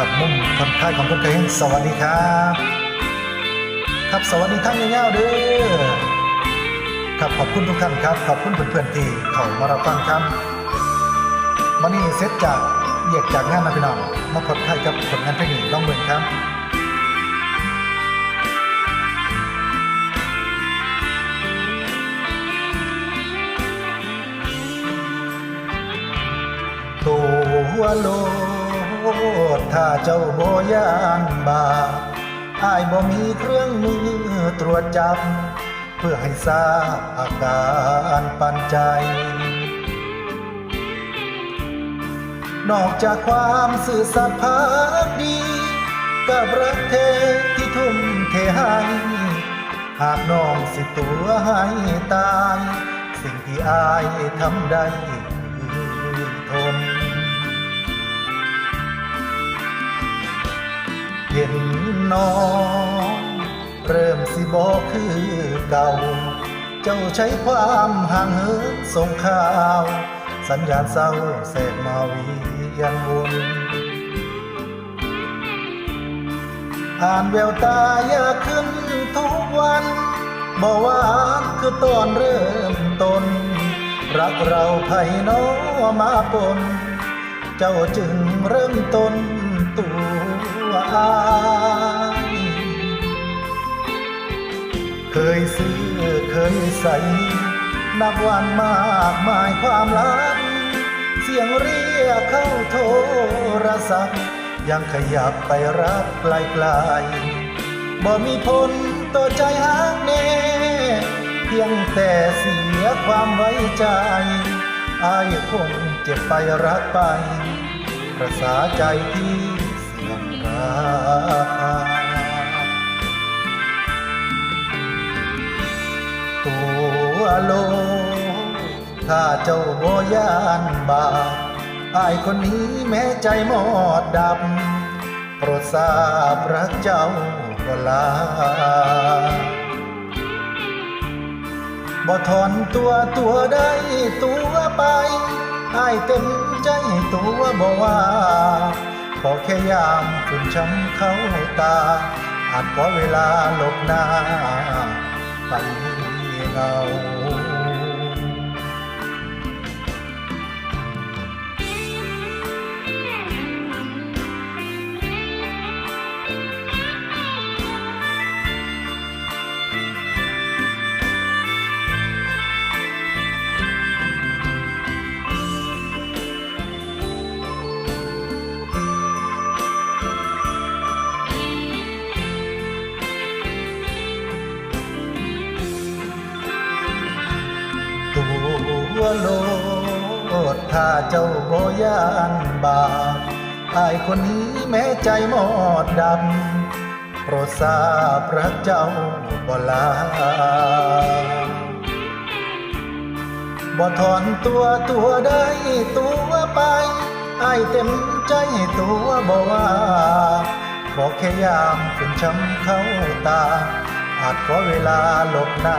ายของคนเคยเห็นสวัสดีครับ ครับสวัสดีท่านเงี้ยวเด้อครับขอบคุณทุกท่านครับ ขอบคุณเพื่อนๆที่เข้ามารับฟังครับวันนี้เสร็จจากเรียกจากงานนะพี่น้องมาพบค่ายกับผลงานเพลงนี้ต้องเมืองครับตัวโล ดถ้าเจ้าบ่ยานบาอายบ่มีเครื่องมือตรวจจับ เพื่อให้ทราบอาการปันใจ นอกจากความสื่อสัตย์พักดี กับรักเทที่ทุ่มเทให้หากน้องสิตัวให้ตาย สิ่งที่อายทำได้คือทน เห็นน้องเริ่มสิบอกคือเก่า เจ้าใช้ความห่างเหินส่งข่าว สัญญาณเศร้าแสกมาวียนวนอ่านแววตาอยากขึ้นทุกวันบอกว่าคือตอนเริ่มต้น รักเราไผ่น้อมาปน เจ้าจึงเริ่มต้น ตัวอายเคยซื้อเคยใส่นับวันมากมายความลับเสียงเรียกเข้าโทรศัพท์ ยังขยับไปรับไกลๆบ่มีผลต่อใจหากแน่เพียงแต่เสียความไว้ใจอายคงเจ็บไปรักไป ประสาใจที่ ตัวโลถ้าเจ้าบ่ยานบาปอายคนนี้แม้ใจหมอดดำโปรดทราบรักเจ้าก็ลาบ่ถอนตัวตัวได้ตัวไปอายเต็มใจตัวบ่ว่า อแค่ยามคุณช้ำเข้าตา อาจขอเวลาหลบหน้าไปเงา วโลดถ้าเจ้าบ่ยานบาปอายคนนี้แม้ใจหมอดดำโปรดทราบรักเจ้าบ่ลาบ่ถอนตัวตัวได้ตัวไปอายเต็มใจตัวบ่ว่าขอแค่ยามฝุ่นช้ำเข้าตาอาจขอเวลาหลบหน้า